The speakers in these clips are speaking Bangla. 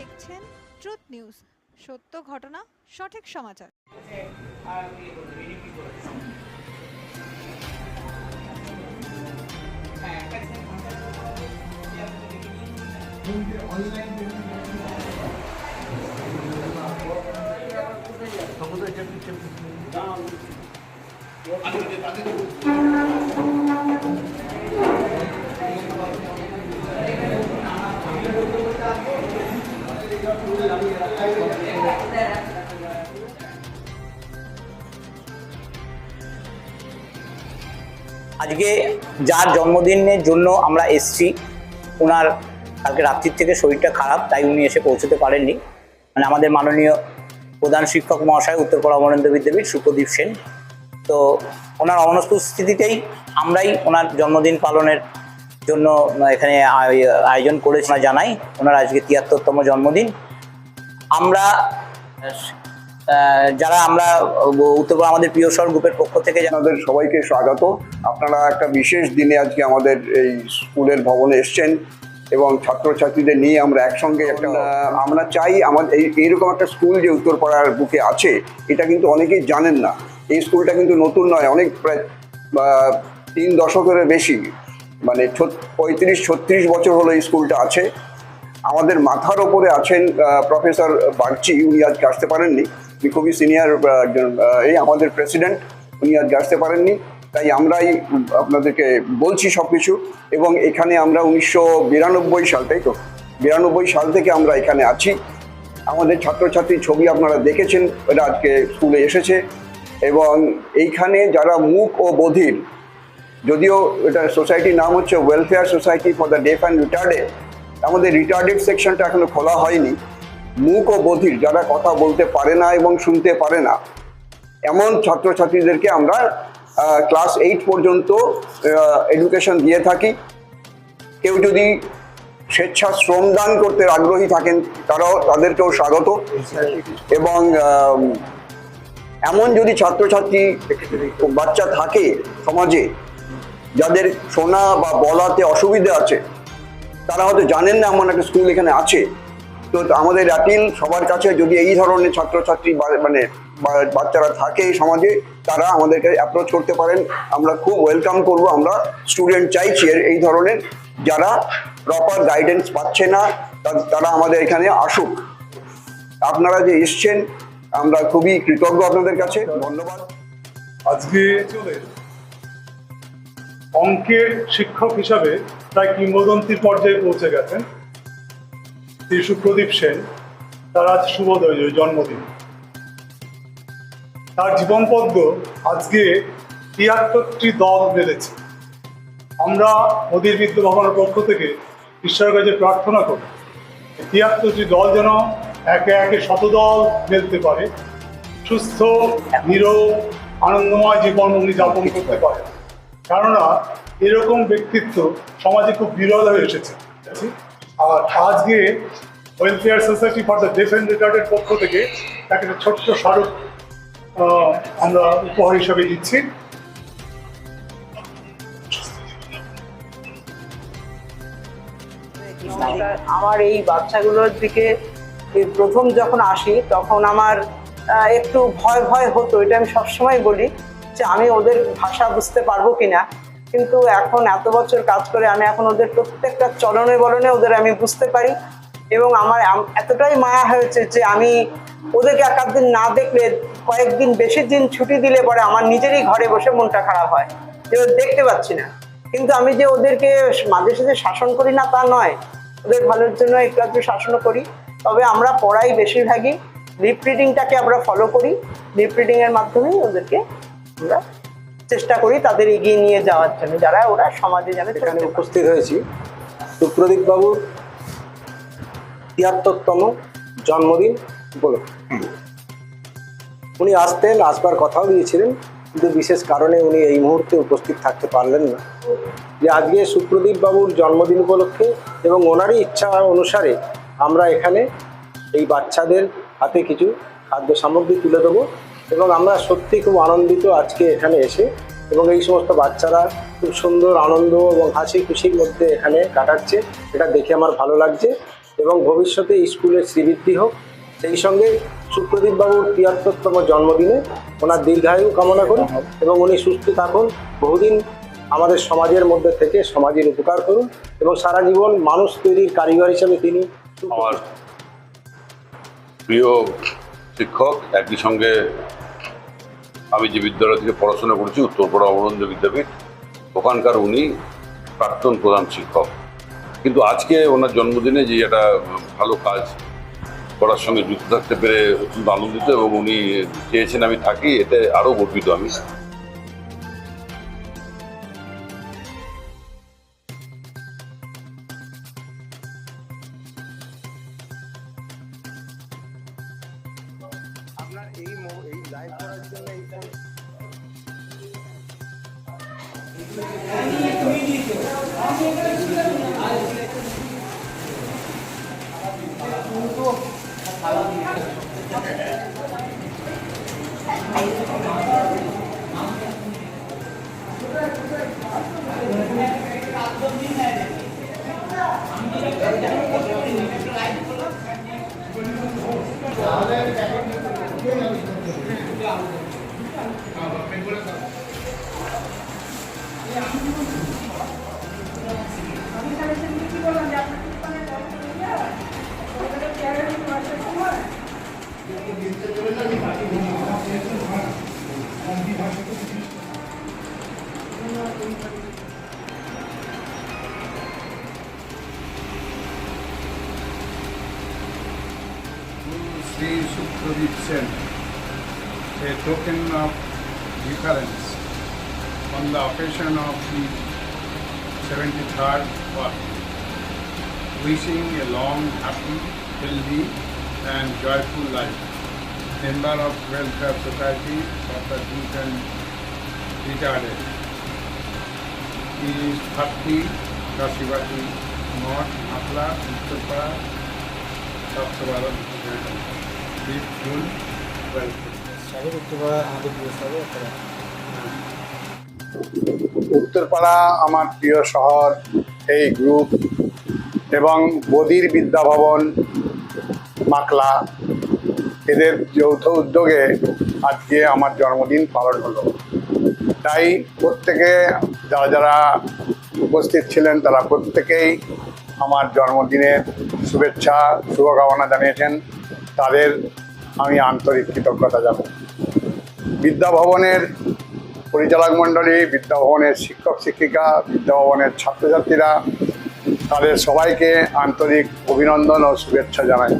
দেখছেন ট্রুথ নিউজ। সত্য ঘটনা সঠিক সমাচার। আজকে যার জন্মদিনের জন্য আমরা এসছি ওনার কালকে রাত্রির থেকে শরীরটা খারাপ, তাই উনি এসে পৌঁছতে পারেননি। মানে আমাদের মাননীয় প্রধান শিক্ষক মহাশয় উত্তরপাড়া অমরেন্দ্র বিদ্যাপীঠ, সুপ্রদীপ সেন। তো ওনার অনুপস্থিতিতেই আমরাই ওনার জন্মদিন পালনের জন্য এখানে আয়- আয়োজন করেছি জানাই। ওনার আজকে তিয়াত্তরতম জন্মদিন। আমরা যারা আমরা উত্তরপাড়া আমাদের প্রিয় প্রিয়সর গ্রুপের পক্ষ থেকে আপনাদের সবাইকে স্বাগত। আপনারা একটা বিশেষ দিনে আজকে আমাদের এই স্কুলের ভবনে এসছেন এবং ছাত্রছাত্রীদের নিয়ে আমরা একসঙ্গে একটা আমরা চাই আমাদের এই এইরকম একটা স্কুল যে উত্তরপাড়ার বুকে আছে এটা কিন্তু অনেকেই জানেন না। এই স্কুলটা কিন্তু নতুন নয় অনেক প্রায় তিন দশকের বেশি। মানে পঁয়ত্রিশ, ছত্রিশ বছর হলো স্কুলটা আছে। আমাদের মাথার ওপরে আছেন প্রফেসর বাগচি, উনি আজকে আসতে পারেননি। উনি খুবই সিনিয়র একজন এই আমাদের প্রেসিডেন্ট, উনি আজকে আসতে পারেননি। তাই আমরাই আপনাদেরকে বলছি সব কিছু এবং এখানে আমরা উনিশশো বিরানব্বই সাল, তাই তো? বিরানব্বই সাল থেকে আমরা এখানে আছি। আমাদের ছাত্রছাত্রীর ছবি আপনারা দেখেছেন ওরা আজকে স্কুলে এসেছে। এবং এইখানে যারা মুখ ও বধির যদিও এটা সোসাইটির নাম হচ্ছে welfare society for the deaf and retarded আমাদের রিটার্ডেড সেকশনটা এখনও খোলা হয়নি। মুক ও বধির, যারা কথা বলতে পারে না এবং শুনতে পারে না, এমন ছাত্রছাত্রীদেরকে আমরা ক্লাস এইট পর্যন্ত এডুকেশন দিয়ে থাকি। কেউ যদি স্বেচ্ছা শ্রমদান করতে আগ্রহী থাকেন, তারাও তাদেরকেও স্বাগত। এবং এমন যদি ছাত্রছাত্রী, বাচ্চা থাকে সমাজে যাদের শোনা বা বলাতে অসুবিধা আছে, তারা হয়তো জানেন না এমন একটা স্কুল এখানে আছে। তো আমাদের অ্যাপিল সবার কাছে যদি এই ধরনের ছাত্রছাত্রী মানে বাচ্চারা থাকে এই সমাজে, তারা আমাদেরকে অ্যাপ্রোচ করতে পারেন। আমরা খুব ওয়েলকাম করব। আমরা স্টুডেন্ট চাইছি এই ধরনের। যারা প্রপার গাইডেন্স পাচ্ছে না তারা আমাদের এখানে আসুক। আপনারা যে এসছেন, আমরা খুবই কৃতজ্ঞ আপনাদের কাছে। ধন্যবাদ। আজকে অঙ্কের শিক্ষক হিসাবে প্রায় কিংবদন্তির পর্যায়ে পৌঁছে গেছেন শ্রী সুপ্রদীপ সেন, তার আজ শুভোদয় জন্মদিন। তার জীবনপদ্ম আজকে তিয়াত্তরটি দল বেড়েছে আমরা মোদীর বিদ্যা ভবনের পক্ষ থেকে ঈশ্বরের কাছে প্রার্থনা করি তিয়াত্তরটি দল যেন একে একে শতদল মেলতে পারে, সুস্থ, নিরোগ, আনন্দময় জীবন উনি যাপন করতে পারে। কেননা এরকম ব্যক্তিত্ব সমাজে খুব বিরল হয়ে এসেছে। আর আজকে welfare society for the deaf and রিটার্ডের পক্ষ থেকে তাকে একটা ছোট্ট স্মারক আমরা উপহার হিসাবে দিচ্ছি। আমার- এই বাচ্চাগুলোর দিকে প্রথম যখন আসি, তখন আমার একটু ভয় ভয় হতো, এটা আমি সবসময় বলি। যে আমি ওদের ভাষা বুঝতে পারব কিনা। কিন্তু এখন এত বছর কাজ করে আমি এখন ওদের প্রত্যেকটা চলনে বলনে ওদের আমি বুঝতে পারি। এবং আমার এতটাই মায়া হয়েছে যে আমি ওদেরকে এক দিন না দেখলে কয়েকদিন বেশি দিন ছুটি দিলে পরে আমার নিজেরই ঘরে বসে মনটা খারাপ হয়। যে দেখতে পাচ্ছি না। কিন্তু আমি যে ওদেরকে মাঝে সাঝে শাসন করি না তা নয়। ওদের ভালোর জন্য একটু একটু শাসনও করি। তবে আমরা পড়াই বেশিরভাগই। লিপ রিডিংটাকে আমরা ফলো করি। লিপ রিডিং এর মাধ্যমেই ওদেরকে আমরা চেষ্টা করি তাদের এগিয়ে নিয়ে যাওয়ার জন্য যারা ওরা সমাজে যাবে এখানে উপস্থিত হয়েছি সুপ্রদীপ বাবুর তিয়াত্তরতম জন্মদিন উপলক্ষে। উনি আসতেন আসবার কথাও দিয়েছিলেন কিন্তু বিশেষ কারণে উনি এই মুহূর্তে উপস্থিত থাকতে পারলেন না। যে আজকে সুপ্রদীপ বাবুর জন্মদিন উপলক্ষে এবং ওনারই ইচ্ছা অনুসারে আমরা এখানে এই বাচ্চাদের হাতে কিছু খাদ্য সামগ্রী তুলে দেবো। এবং আমরা সত্যি খুব আনন্দিত আজকে এখানে এসে এবং এই সমস্ত বাচ্চারা খুব সুন্দর আনন্দ এবং হাসি খুশির মধ্যে এখানে কাটাচ্ছে, এটা দেখে আমার ভালো লাগছে এবং ভবিষ্যতে স্কুলের শ্রীবৃদ্ধি হোক। সেই সঙ্গে সুপ্রদীপ বাবুর তিয়াত্তরতম জন্মদিনে ওনার দীর্ঘায়ু কামনা করি এবং উনি সুস্থ থাকুন, বহুদিন আমাদের সমাজের মধ্যে থেকে সমাজের উপকার করুন এবং সারা জীবন মানুষ তৈরির কারিগর হিসেবে তিনি আমার প্রিয় শিক্ষক একই সঙ্গে আমি যে বিদ্যালয় থেকে পড়াশোনা করেছি উত্তরপাড়া অবরঞ্জ বিদ্যাপীঠ, ওখানকার উনি প্রাক্তন প্রধান শিক্ষক। কিন্তু আজকে ওনার জন্মদিনে যে একটা ভালো কাজ করার সঙ্গে যুক্ত থাকতে পেরে অত্যন্ত আনন্দিত এবং উনি চেয়েছেন আমি থাকি, এতে আরও গর্বিত আমি। জন্য এই Sri Sukhdeep Sen, a token of deference on the occasion of the 73rd birth, wishing a long, happy, healthy and joyful life. Member of Welfare Society of the Youth and Retarded. He is 30, Kashivati, North, Akla, Uttarpara, স্বচ্ছ ভারত বিশ জুন উত্তরপাড়া আমার প্রিয় শহর এই গ্রুপ এবং বদির বিদ্যাভবন মাকলা এদের যৌথ উদ্যোগে আজকে আমার জন্মদিন পালন হলো। তাই প্রত্যেকে যারা যারা উপস্থিত ছিলেন, তারা প্রত্যেকেই আমার জন্মদিনের শুভেচ্ছা, শুভকামনা জানিয়েছেন। তাদের আমি আন্তরিক কৃতজ্ঞতা জানাই। বিদ্যাভবনের পরিচালক মণ্ডলী বিদ্যাভবনের শিক্ষক শিক্ষিকা বিদ্যাভবনের ছাত্রছাত্রীরা, তাদের সবাইকে আন্তরিক অভিনন্দন ও শুভেচ্ছা জানাই।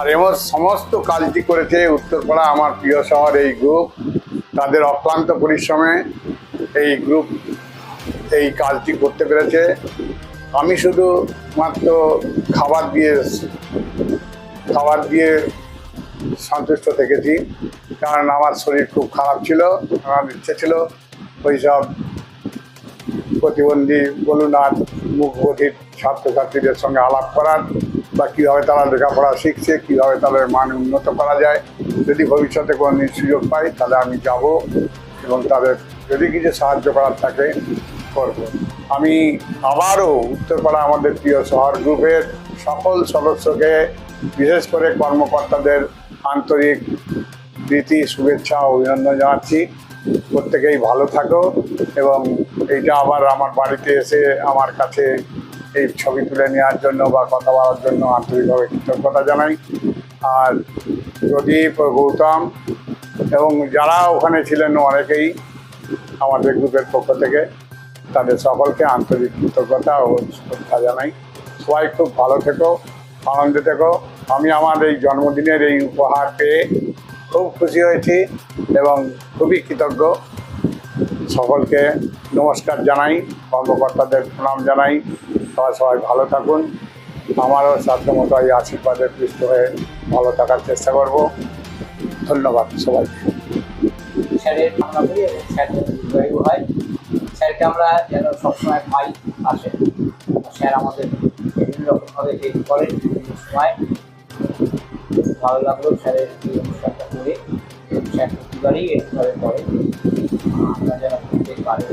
আর এমন সমস্ত কাজটি করেছে উত্তরপাড়া আমার প্রিয় শহর এই গ্রুপ তাদের অক্লান্ত পরিশ্রমে এই গ্রুপ এই কাজটি করতে পেরেছে। আমি শুধু মাত্র খাবার দিয়ে খাবার দিয়ে সন্তুষ্ট থেকেছি। কারণ আমার শরীর খুব খারাপ ছিল, আমার ইচ্ছে ছিল ওই সব প্রতিবন্ধী বলুন আর মুখবধির ছাত্রছাত্রীদের সঙ্গে আলাপ করার। বা কীভাবে তারা লেখাপড়া শিখছে, কীভাবে তাদের মান উন্নত করা যায়, যদি ভবিষ্যতে কোনো সুযোগ পাই, তাহলে আমি যাব এবং তাদের যদি কিছু সাহায্য করার থাকে, করব। আমি আবারও উত্তরপাড়া আমাদের প্রিয় শহর গ্রুপের সকল সদস্যকে, বিশেষ করে কর্মকর্তাদের আন্তরিক প্রীতি, শুভেচ্ছা, অভিনন্দন জানাচ্ছি। প্রত্যেকেই ভালো থাকো এবং এইটা আবার আমার বাড়িতে এসে আমার কাছে এই ছবি তুলে নেওয়ার জন্য বা কথা বলার জন্য আন্তরিকভাবে কৃতজ্ঞতা জানাই। আর প্রদীপ গৌতম এবং যারা ওখানে ছিলেন অনেকেই আমাদের গ্রুপের পক্ষ থেকে তাদের সকলকে আন্তরিক কৃতজ্ঞতা ও শ্রদ্ধা জানাই। সবাই খুব ভালো থেকো, আনন্দে থেকো। আমি আমার এই জন্মদিনের এই উপহার পেয়ে খুব খুশি হয়েছি এবং খুবই কৃতজ্ঞ। সকলকে নমস্কার জানাই, কর্মকর্তাদের প্রণাম জানাই। সবাই সবাই ভালো থাকুন। আমারও সাধ্যমতো এই আশীর্বাদের পৃষ্ঠ হয়ে ভালো থাকার চেষ্টা করব। ধন্যবাদ সবাইকে। স্যারের কামনা করি এবং স্যার যেন হয়। স্যারকে আমরা যেন সবসময় পাই আসে। স্যার আমাদের বিভিন্ন রকমভাবে হেল্প করেন বিভিন্ন সময়। ভালো লাগল স্যারের এই অনুষ্ঠানটা করে। স্যার প্রতিবারই এরকমভাবে করে আমরা যেন প্রত্যেকবারে